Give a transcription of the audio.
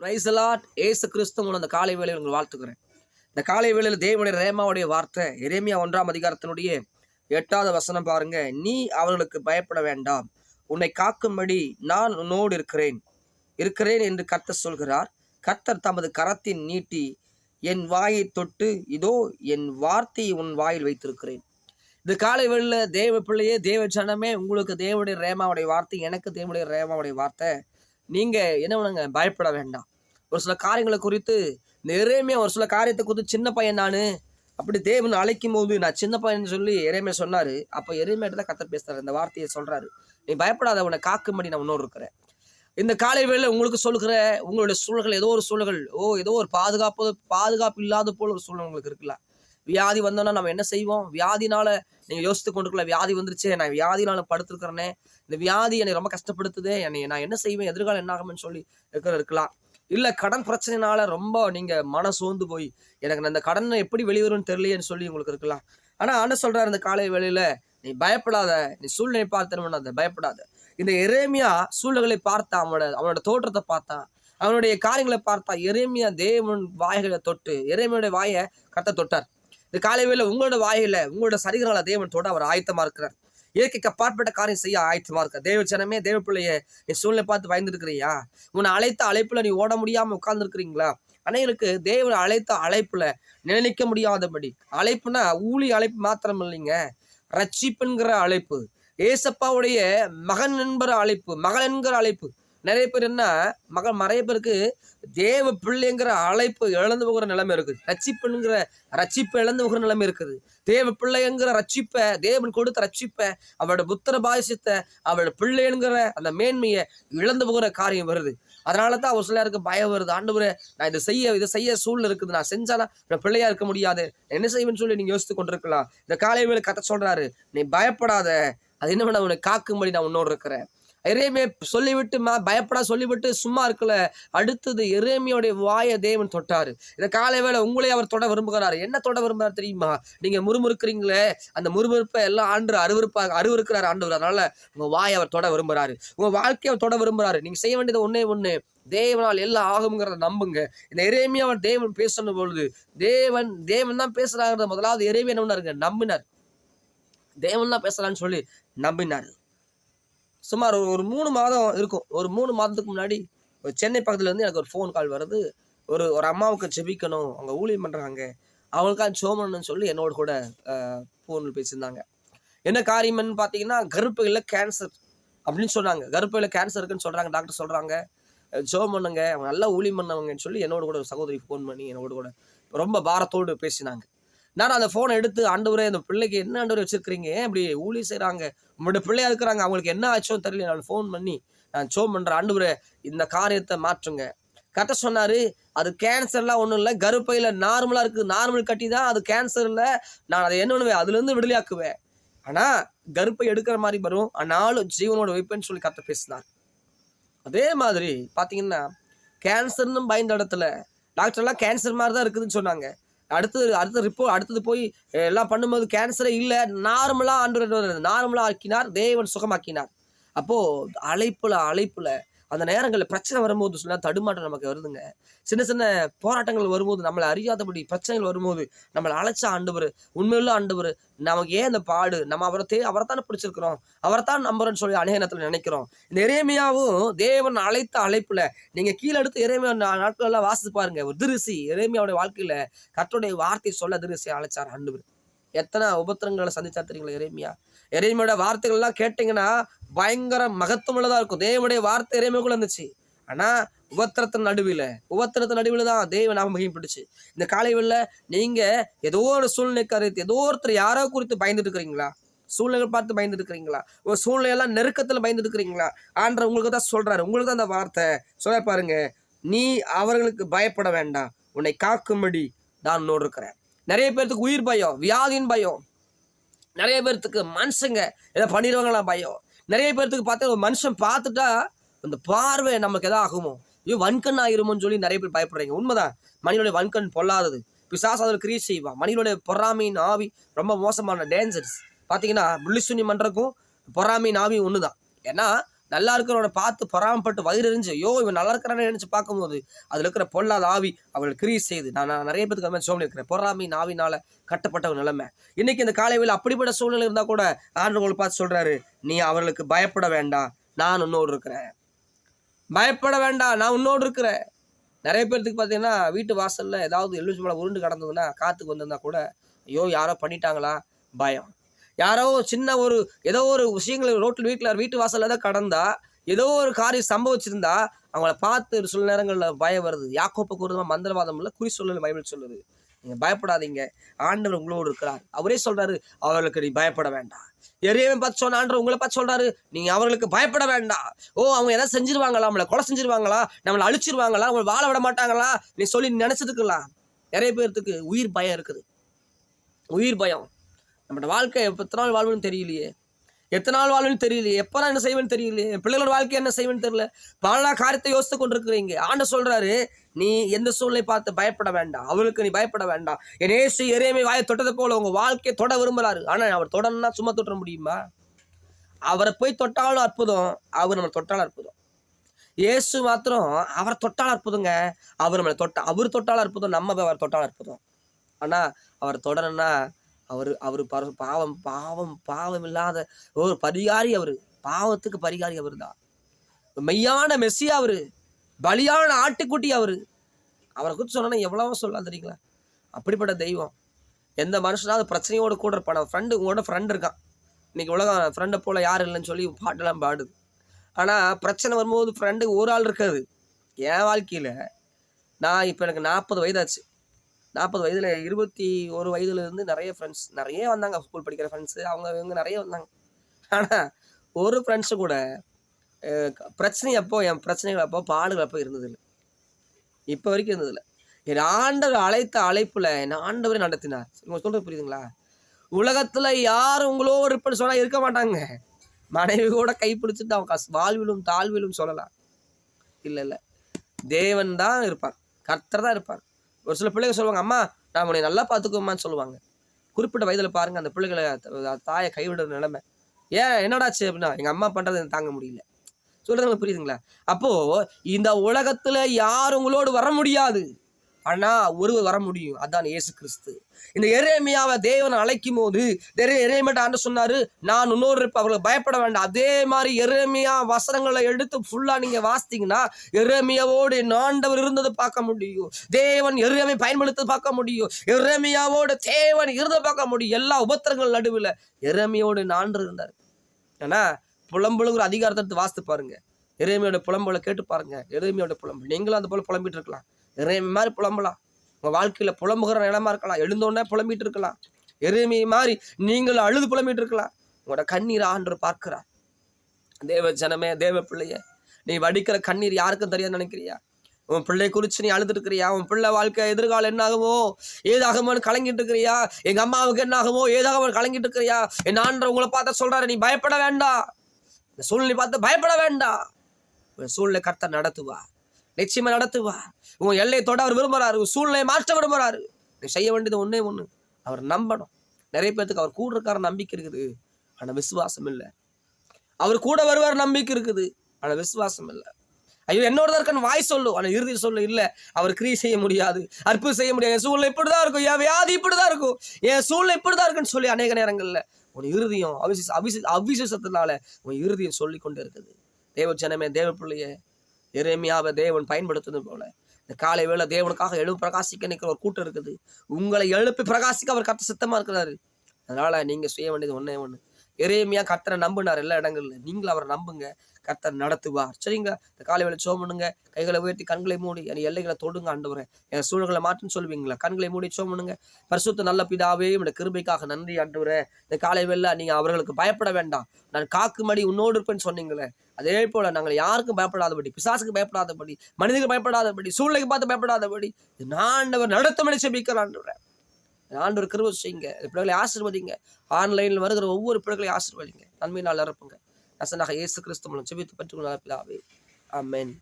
பிரைசலாட் ஏசு கிறிஸ்து மூலம் அந்த காலை வேலையில் உங்களை வாழ்த்துக்கிறேன் இந்த காலை வேளையில் தேவனுடைய ரேமாவுடைய வார்த்தை எரேமியா ஒன்றாம் அதிகாரத்தினுடைய எட்டாவது வசனம் பாருங்க. நீ அவர்களுக்கு பயப்பட வேண்டாம். உன்னை காக்கும்படி நான் உன்னோடு இருக்கிறேன். இருக்கிறேன் என்று கர்த்தர் சொல்கிறார். கர்த்தர் தமது கரத்தின் நீட்டி என் வாயை தொட்டு இதோ என் வார்த்தையை உன் வாயில் வைத்திருக்கிறேன். இந்த காலை வேளையில் தேவ பிள்ளையே தேவ ஜனமே உங்களுக்கு தேவனுடைய ரேமாவுடைய வார்த்தை எனக்கு தேவனுடைய ரேமாவுடைய வார்த்தை. நீங்கள் என்ன பண்ணுங்க? பயப்பட வேண்டாம். ஒரு சில காரியங்களை குறித்து இந்த ஒரு சில காரியத்தை குறித்து சின்ன பையன் நான் அப்படி தேவன் அழைக்கும் போது நான் சின்ன பையன் சொல்லி எரேமியா சொன்னார். அப்போ எரேமியாட்ட தான் கத்தர் பேசுகிறார் இந்த வார்த்தையை சொல்கிறாரு நீ பயப்படாத உன்னை காக்கும்படி நான் இன்னொரு இருக்கிறேன். இந்த காலை வேளையில் உங்களுக்கு சொல்லுகிற உங்களுடைய சூழல்கள் ஏதோ ஒரு சூழல்கள் ஓ ஏதோ ஒரு பாதுகாப்பு பாதுகாப்பு இல்லாத போல் ஒரு சூழல் உங்களுக்கு இருக்குல்ல. வியாதி வந்தோன்னா நம்ம என்ன செய்வோம்? வியாதினால நீங்கள் யோசித்து கொண்டிருக்கல வியாதி வந்துருச்சே நான் வியாதினால படுத்திருக்கிறேனே. இந்த வியாதி என்னை ரொம்ப கஷ்டப்படுத்துதே என்னை நான் என்ன செய்வேன்? எதிர்காலம் என்ன ஆகும்னு சொல்லி இருக்கிற இருக்கலாம். இல்லை கடன் பிரச்சனைனால ரொம்ப நீங்கள் மன சோர்ந்து போய் எனக்கு அந்த கடனை எப்படி வெளிவரும்னு தெரியலையேன்னு சொல்லி உங்களுக்கு இருக்கலாம். ஆனால் ஆண்டு சொல்கிறார் இந்த காலை வேளையில நீ பயப்படாத நீ சூழ்நிலை பார்த்து பயப்படாத. இந்த எரேமியா சூழ்நிலை பார்த்தா அவனோட அவனோட தோற்றத்தை பார்த்தா அவனுடைய காரியங்களை பார்த்தா எரேமியா தேவன் வாய்களை தொட்டு எரேமியோடைய வாயை கட்ட தொட்டார். இந்த காலை வேலை உங்களோட வாயில உங்களோட சரிகளால தேவன் தொட அவர் ஆயத்தமாக இருக்கிறார். இயற்கைக்கு அப்பாற்பட்ட காரியம் செய்ய ஆயத்தமா இருக்க. தேவ ஜனமே தேவ பிள்ளைய நீ சூழ்நிலை பார்த்து பயந்துருக்கிறியா? உன்னை அழைத்த அழைப்புல நீ ஓட முடியாம உட்கார்ந்துருக்கிறீங்களா? அனைவருக்கு தேவன் அழைத்த அழைப்புல நிலைக்க முடியாதபடி. அழைப்புனா ஊழி அழைப்பு மாத்திரம் இல்லைங்க ரட்சிப்புங்கிற அழைப்பு. ஏசப்பாவுடைய மகன் என்கிற அழைப்பு மகள் என்கிற அழைப்பு. நிறைய பேர் என்ன மகள் நிறைய பேருக்கு தேவ பிள்ளைங்கிற அழைப்பு இழந்து போகிற நிலைமை இருக்குது. ரட்சிப்புங்கிற ரட்சிப்பை இழந்து போகிற நிலைமை இருக்குது. தேவ பிள்ளைங்கிற ரட்சிப்பை தேவன் கொடுத்த ரட்சிப்பை அவளோட புத்திர பாயசத்தை அவளோட பிள்ளைங்கிற அந்த மேன்மையை இழந்து போகிற காரியம் வருது. அதனால தான் ஒரு சிலருக்கு பயம் வருது. ஆண்டவரே நான் இதை செய்ய இதை செய்ய சூழ்நிலை இருக்குது. நான் செஞ்சானா நான் பிள்ளையா இருக்க முடியாது. என்ன செய்வேன்னு சொல்லி நீங்க யோசித்து கொண்டிருக்கலாம். இந்த காலை வேலை கத்த சொல்றாரு நீ பயப்படாத. அது என்ன பண்ண உன்னை காக்கும்படி நான் உன்னோடு இருக்கிறேன். இறைமையை சொல்லிவிட்டு மா பயப்படா சொல்லிவிட்டு சும்மா இருக்கல. அடுத்தது இறைமையோடைய வாயை தேவன் தொட்டார். இந்த காலை வேலை உங்களே அவர் தொட விரும்புகிறார். என்ன தொட விரும்புகிறார் தெரியுமா? நீங்க முறுமுறுக்கிறீங்களே அந்த முறுமுறுப்பை எல்லாம் ஆண்டு அருவறுப்பாக அருவருக்கிறார் ஆண்டவர். அதனால உங்க வாயை அவர் தொட விரும்புகிறாரு. உங்க வாழ்க்கையை அவர் தொட விரும்புகிறாரு. நீங்க செய்ய வேண்டியது ஒன்னே ஒண்ணு. தேவனால் எல்லாம் ஆகுங்கிறத நம்புங்க. இந்த எரேமியாவை தேவன் பேசணும் பொழுது தேவன் தேவன் தான் பேசுறாங்கிறத முதலாவது இறைமையை என்ன நம்பினார். தேவன் தான் பேசுறான்னு சொல்லி நம்பினார். சுமார் ஒரு- ஒரு மூணு மாதம் இருக்கும். ஒரு மூணு மாதத்துக்கு முன்னாடி ஒரு சென்னை பக்கத்துலேருந்து எனக்கு ஒரு ஃபோன் கால் வருது ஒரு ஒரு அம்மாவுக்கு ஜெபிக்கணும் அவங்க ஊழியம் பண்ணுறாங்க அவங்களுக்காக சோமன்னு சொல்லி என்னோட கூட ஃபோனில் பேசியிருந்தாங்க. என்ன காரியம்னு பார்த்தீங்கன்னா கருப்பையில் கேன்சர் அப்படின்னு சொன்னாங்க. கருப்பையில் கேன்சர் இருக்குன்னு சொல்கிறாங்க டாக்டர் சொல்கிறாங்க ஜோம் பண்ணுங்க அவங்க நல்லா ஊழியம் பண்ணவங்கன்னு சொல்லி என்னோட கூட ஒரு சகோதரி ஃபோன் பண்ணி என்னோட கூட ரொம்ப பாரத்தோடு பேசினாங்க. நான் அந்த ஃபோனை எடுத்து ஆண்டவரே அந்த பிள்ளைக்கு என்ன ஆண்டவர் வச்சிருக்கிறீங்க? ஏன் இப்படி ஊழி செய்கிறாங்க உங்களோட பிள்ளையா இருக்கிறாங்க. அவங்களுக்கு என்ன ஆச்சோ தெரியல. நான் ஃபோன் பண்ணி நான் சோம் பண்ணுறேன் ஆண்டவரே இந்த காரியத்தை மாற்றுங்க. கரெக்டாக சொன்னார் அது கேன்சர்லாம் ஒன்றும் இல்லை. கருப்பையில் நார்மலாக இருக்குது நார்மல் கட்டி தான் அது கேன்சர் இல்லை. நான் அதை என்ன பண்ணுவேன்? அதுலேருந்து விடுதலையாக்குவேன். ஆனால் கருப்பை எடுக்கிற மாதிரி வரும். ஆனாலும் ஜீவனோட வைப்பேன்னு சொல்லி கற்று பேசினார். அதே மாதிரி பார்த்தீங்கன்னா கேன்சர்னு பயந்த இடத்துல டாக்டர்லாம் கேன்சர் மாதிரி தான் இருக்குதுன்னு சொன்னாங்க. அடுத்தது அடுத்த ரிப்போர்ட் அடுத்தது போய் எல்லாம் பண்ணும்போது கேன்சரே இல்லை நார்மலாக ஆண்டு நார்மலாக ஆக்கினார் தேவன் சுகமாக்கினார். அப்போது அழைப்பில் அழைப்பில் அந்த நேரங்களில் பிரச்சனை வரும்போது சொன்னால் தடுமாட்டம் நமக்கு வருதுங்க. சின்ன சின்ன போராட்டங்கள் வரும்போது நம்மளை அறியாதபடி பிரச்சனைகள் வரும்போது நம்மளை அழைச்ச ஆண்டவர் உண்மையுள்ள ஆண்டவர் நமக்கு ஏன் இந்த பாடு? நம்ம அவரை தே அவரை தானே பிடிச்சிருக்கிறோம். அவரை தான் நம்புறோன்னு சொல்லி அநேக நேரத்தில் நினைக்கிறோம். இந்த இறைமையாவும் தேவன் அழைத்த அழைப்பில் நீங்கள் கீழே எடுத்து இறைமையா நாட்களெல்லாம் வாசித்து பாருங்க. ஒரு திருசி இறைமையாவுடைய வாழ்க்கையில் கர்த்தருடைய வார்த்தை சொல்ல திருசி அழைச்சார் ஆண்டவர். எத்தனை உபத்திரங்களை சந்திச்சா தெரியுங்களா இறைமையா இறைமையோட வார்த்தைகள்லாம் கேட்டீங்கன்னா பயங்கர மகத்துவமுள்ளதாக இருக்கும். தேவனுடைய வார்த்தை இறைமைக்குள்ள இருந்துச்சு ஆனா உபத்திரத்தின் நடுவில் உபத்திரத்தின் நடுவில் தான் தெய்வ நாம மகிமைப்பட்டுச்சு இந்த காலையில் நீங்கள் நீங்க ஏதோ ஒரு சூழ்நிலை கருத்து ஏதோ ஒருத்தர் யாரோ குறித்து பயந்துட்டு இருக்கிறீங்களா சூழ்நிலை பார்த்து பயந்துட்டு இருக்கிறீங்களா ஒரு சூழ்நிலையெல்லாம் நெருக்கத்துல பயந்துட்டு இருக்கிறீங்களா ஆண்டவர் உங்களுக்கு தான் சொல்றாரு. உங்களுக்கு தான் அந்த வார்த்தை சொல்ல பாருங்க. நீ அவர்களுக்கு பயப்பட வேண்டாம். உன்னை காக்கும்படி நான் நோடு இருக்கிறேன் நிறைய பேர்த்துக்கு உயிர் பயம் வியாதின்னு பயம். நிறைய பேர்த்துக்கு மனுஷங்க எதாவது பண்ணிடுவாங்களா பயம். நிறைய பேர்த்துக்கு பார்த்தா ஒரு மனுஷன் பார்த்துட்டா அந்த பார்வை நமக்கு எதாவது ஆகுமோ ஐயோ வன்கண் ஆயிருமோன்னு சொல்லி நிறைய பேர் பயப்படுறீங்க. உண்மைதான். மனிதனுடைய வன்கண் பொல்லாதது. பிசாசு அதில் கிரியேட் செய்வான். மனிதனுடைய பொறாமையின் ஆவி ரொம்ப மோசமான டேஞ்சர்ஸ் பார்த்தீங்கன்னா முள்ளிசுனி மன்றக்கும் பொறாமையின் ஆவி ஒன்று தான் ஏன்னா நல்லா இருக்கிறவனை பார்த்து பொறாமப்பட்டு வயிறு எரிஞ்சு ஐயோ இவன் நல்லா இருக்கிறானே நினச்சி பார்க்கும்போது அதில் இருக்கிற பொல்லாத ஆவி அவர்கள் கிரீஸ் செய்து. நான் நான் நிறைய பேருக்கு அது மாதிரி சோழன் இருக்கிறேன். பொறாமை நாவினால கட்டப்பட்ட ஒரு நிலைமை. இன்னைக்கு இந்த காலையில் அப்படிப்பட்ட சூழ்நிலை இருந்தால் கூட ஆண்டவங்களை பார்த்து சொல்கிறாரு நீ அவர்களுக்கு பயப்பட வேண்டாம். நான் உன்னோடு இருக்கிறேன். பயப்பட வேண்டாம். நான் உன்னோடு இருக்கிறேன். நிறைய பேர்த்துக்கு பார்த்தீங்கன்னா வீட்டு வாசலில் ஏதாவது எலுமிச்சை மலை உருண்டு கிடந்ததுன்னா காத்துக்கு வந்திருந்தா கூட ஐயோ யாரோ பண்ணிட்டாங்களா? பயம். யாரோ சின்ன ஒரு ஏதோ ஒரு விஷயங்கள் ரோட்டில் வீட்டில் வீட்டு வாசலில் தான் கடந்தா ஏதோ ஒரு காரியம் சம்பவிச்சிருந்தா அவங்கள பார்த்து ஒரு சில நேரங்களில் பயம் வருது. யாக்கோப்ப கூறுதமாக மந்திரவாதம் இல்லை குறி சொல்லல பைபிள் சொல்லுது. நீங்கள் பயப்படாதீங்க. ஆண்டவர் உங்களோடு இருக்கிறார். அவரே சொல்கிறாரு அவர்களுக்கு நீ பயப்பட வேண்டாம். எரியவன் பார்த்து சொன்ன ஆண்டவர் உங்களை பார்த்து சொல்கிறாரு நீங்கள் அவர்களுக்கு பயப்பட வேண்டாம். ஓ அவங்க எதாவது செஞ்சிருவாங்களா? நம்மளை கொலை செஞ்சிருவாங்களா? நம்மளை அழிச்சிருவாங்களா? அவங்களை வாழ விட மாட்டாங்களா? நீ சொல்லி நினச்சிருக்கலாம் நிறைய பேர்த்துக்கு உயிர் பயம் இருக்குது. உயிர் பயம். நம்மளோட வாழ்க்கை எப்ப எத்தனை நாள் வாழ்வுன்னு தெரியலையே. எத்தனை நாள் வாழ்வுன்னு தெரியலையே. எப்போ நான் என்ன செய்வேன்னு தெரியலையே. என் பிள்ளைகளோட வாழ்க்கை என்ன செய்வேன்னு தெரியல. பல காரியத்தை யோசித்து கொண்டிருக்கிறீங்க. ஆண்ட சொல்கிறாரு நீ எந்த சூழ்நிலை பார்த்து பயப்பட வேண்டாம். அவளுக்கு நீ பயப்பட வேண்டாம். என் ஏசு எரேமை வாயை தொட்டது போல உங்கள் வாழ்க்கையை தொட விரும்புறாரு. ஆனால் அவர் தொடர்னா சும்மா தொட்ட முடியுமா? அவரை போய் தொட்டாலும் அற்புதம். அவர் நம்மளை தொட்டாலும் அற்புதம். இயேசு மாத்திரம் அவரை தொட்டால் அற்புதங்க. அவர் நம்மளை தொட்ட அவர் தொட்டால் அற்புதம். நம்ம அவர் தொட்டால் அற்புதம். ஆனால் அவர் தொடரன்னா அவர் அவர் பாவம் பாவம் பாவம் இல்லாத ஒரு பரிகாரி அவர். பாவத்துக்கு பரிகாரி அவர் தான் மெய்யான மெஸ்ஸியா அவரு. பலியான ஆட்டுக்குட்டி அவரு. அவரை குறித்து சொன்னா எவ்வளவோ சொல்லலாம் தெரியுங்களா? அப்படிப்பட்ட தெய்வம். எந்த மனுஷனாவது பிரச்சனையோட கூட இருப்பான். ஃப்ரெண்டு உங்களோட ஃப்ரெண்ட் இருக்கான். இன்னைக்கு உலகம் ஃப்ரெண்டை போல யாரும் இல்லைன்னு சொல்லி பாட்டெல்லாம் பாடுது. ஆனால் பிரச்சனை வரும்போது ஃப்ரெண்டு ஒரு ஆள் இருக்காது. என் வாழ்க்கையில் நான் இப்போ எனக்கு நாற்பது வயதாச்சு. நாற்பது வயதில் இருபத்தி ஒரு வயதுலேருந்து நிறைய ஃப்ரெண்ட்ஸ் நிறைய வந்தாங்க ஸ்கூல் படிக்கிற ஃப்ரெண்ட்ஸு அவங்க இவங்க நிறைய வந்தாங்க. ஆனால் ஒரு ஃப்ரெண்ட்ஸு கூட பிரச்சனை அப்போ என் பிரச்சனைகள் அப்போ பாடுகள் அப்போ இருந்ததில்லை. இப்போ வரைக்கும் இருந்ததில்லை. என் ஆண்டவர் அழைத்த அழைப்பில் என் ஆண்டவரே நடத்தினார். உங்களுக்கு சொல்கிறது புரியுதுங்களா? உலகத்தில் யார் உங்களோடு இருப்பேன்னு சொன்னால் இருக்க மாட்டாங்க. மனைவி கூட கைப்பிடிச்சிட்டு அவன் கஸ் வாழ்விலும் தாழ்விலும் சொல்லலாம். இல்லை இல்லை. தேவன் தான் இருப்பார். கர்த்தர் தான் இருப்பார். ஒரு சில பிள்ளைங்க சொல்லுவாங்க அம்மா நான் உன்னை நல்லா பார்த்துக்குவோமான்னு சொல்லுவாங்க. குறிப்பிட்ட வயதில் பாருங்கள் அந்த பிள்ளைகளை தாயை கைவிடுற நிலைமை. ஏன் என்னடாச்சு அப்படின்னா எங்கள் அம்மா பண்ணுறது தாங்க முடியல. சொல்கிறது புரியுதுங்களா? அப்போது இந்த உலகத்தில் யார் உங்களோடு வர முடியாது. ஆனால் ஒருவர் வர முடியும். அதான் இயேசு கிறிஸ்து. இந்த எரேமியாவை தேவன் அழைக்கும் போது எரேமியாட்ட ஆண்டு சொன்னாரு நான் இன்னொரு இருப்ப அவர்களுக்கு பயப்பட வேண்டாம். அதே மாதிரி எரேமியா வசனங்களை எடுத்து ஃபுல்லா நீங்க வாசித்தீங்கன்னா எரேமியாவோடு என் ஆண்டவர் இருந்ததை பார்க்க முடியும். தேவன் எருமை பயன்படுத்த பார்க்க முடியும். எரேமியாவோடு தேவன் இருந்ததை பார்க்க முடியும். எல்லா உபத்திரங்கள் நடுவில் எரேமியோடு நான்று இருந்தார். ஏன்னா புலம்புலுங்கிற அதிகாரத்தை எடுத்து வாசித்து பாருங்க. எரேமியோட புலம்புல கேட்டு பாருங்க. எரேமியோட புலம்பு நீங்களும் அந்த போல புலம்பிட்டு இருக்கலாம். இறைமை மாதிரி புலம்பலாம். உங்கள் வாழ்க்கையில் புலம்புகிற நிலமா இருக்கலாம். எழுந்தோடனே புலம்பிட்டு இருக்கலாம். எரேமி மாதிரி நீங்களும் அழுது புலம்பிட்டு இருக்கலாம். உங்களோட கண்ணீர் ஆண்டு பார்க்கிறார். தேவ ஜனமே தேவ பிள்ளைய நீ வடிக்கிற கண்ணீர் யாருக்கும் தெரியாது நினைக்கிறியா? உன் பிள்ளை குறித்து நீ அழுதுட்டு உன் பிள்ளை வாழ்க்கை எதிர்காலம் என்னாகுமோ? ஏதாகுமோன்னு கலங்கிட்டு இருக்கிறியா எங்கள் அம்மாவுக்கு என்னாகுமோ? ஏதாகவும் ஏதாகுமோ கலங்கிட்டு இருக்கிறியா என் ஆண்டவர் உங்களை பார்த்தா சொல்கிறாரு நீ பயப்பட வேண்டாம். இந்த சூழ்நிலை பார்த்து பயப்பட வேண்டாம். உன் சூழ்நிலை கர்த்தர் நடத்துவா நிச்சயமா நடத்துவா. உன் எல்லையை தொட அவர் விரும்புறாரு. சூழ்நிலையை மாற்ற விரும்புறாரு. நீ செய்ய வேண்டியது ஒன்றே ஒன்று அவர் நம்பணும். நிறைய பேர்த்துக்கு அவர் கூட இருக்கார நம்பிக்கை இருக்குது. ஆனால் விசுவாசம் இல்லை. அவர் கூட வருவார் நம்பிக்கை இருக்குது. ஆனால் விசுவாசம் இல்லை. ஐயோ என்னோட தான் இருக்கான்னு வாய் சொல்லு. ஆனால் இறுதி சொல்லு இல்லை. அவர் கிரியை செய்ய முடியாது. அற்புதம் செய்ய முடியாது. என் சூழ்நிலை இப்படிதான் இருக்கும். என் வியாதி இப்படி தான் இருக்கும். என் சூழ்நிலை இப்படி தான் இருக்குன்னு சொல்லி அநேக நேரங்களில் உன் இறுதியும் அவிச அவிச அவிசேஷத்தினால உன் இறுதியும் சொல்லி கொண்டு இருக்குது. தேவ ஜனமே தேவ பிள்ளையே இறைமையாவை தேவன் பயன்படுத்துவது போல. இந்த காலை வேளை தேவனுக்காக எழுப்பு பிரகாசிக்க நிற்கிற ஒரு கூட்டம் இருக்குது. உங்களை எழுப்பி பிரகாசிக்க அவர் கத்த சித்தமாக இருக்கிறாரு. அதனால் நீங்கள் செய்ய வேண்டியது ஒன்றே ஒன்று எரேமியா கர்த்தரை நம்பினார் எல்லா இடங்களில். நீங்களும் அவரை நம்புங்க. கர்த்தர் நடத்துவார். சரிங்க இந்த காலை வேளை சோம் பண்ணுங்க கைகளை உயர்த்தி கண்களை மூடி என் எல்லைகளை தொடுங்க ஆண்டவரை. என் சூழல்களை மாற்றுன்னு சொல்லுவீங்களா? கண்களை மூடி சோம் பண்ணுங்க பரிசுத்த நல்ல பிதாவே இந்த கிருபைக்காக நன்றி ஆண்டவரே. இந்த காலை வேளை நீங்கள் அவர்களுக்கு பயப்பட வேண்டாம். நான் காக்குமடி உன்னோடு இருப்பேன்னு சொன்னீங்களே. அதே போல நாங்கள் யாருக்கும் பயப்படாதபடி பிசாசுக்கு பயப்படாதபடி மனிதனுக்கு பயப்படாதபடி சூழ்நிலைக்கு பார்த்து பயப்படாதபடி நான் ஆண்டவர் நடத்தமடி செபிக்கிற ஆண்டவரே. ஆண்டவர் கிருபை செய்யுங்க. இந்த பிள்ளைகளை ஆசீர்வதிங்க. ஆன்லைனில் வருகிற ஒவ்வொரு பிள்ளைகளையும் ஆசீர்வதிங்க. நாள் இறப்புங்க நசனாக இயேசு கிறிஸ்து மூலம் செபித்து பெற்றுக்கொள்ள பிதாவே ஆமென்.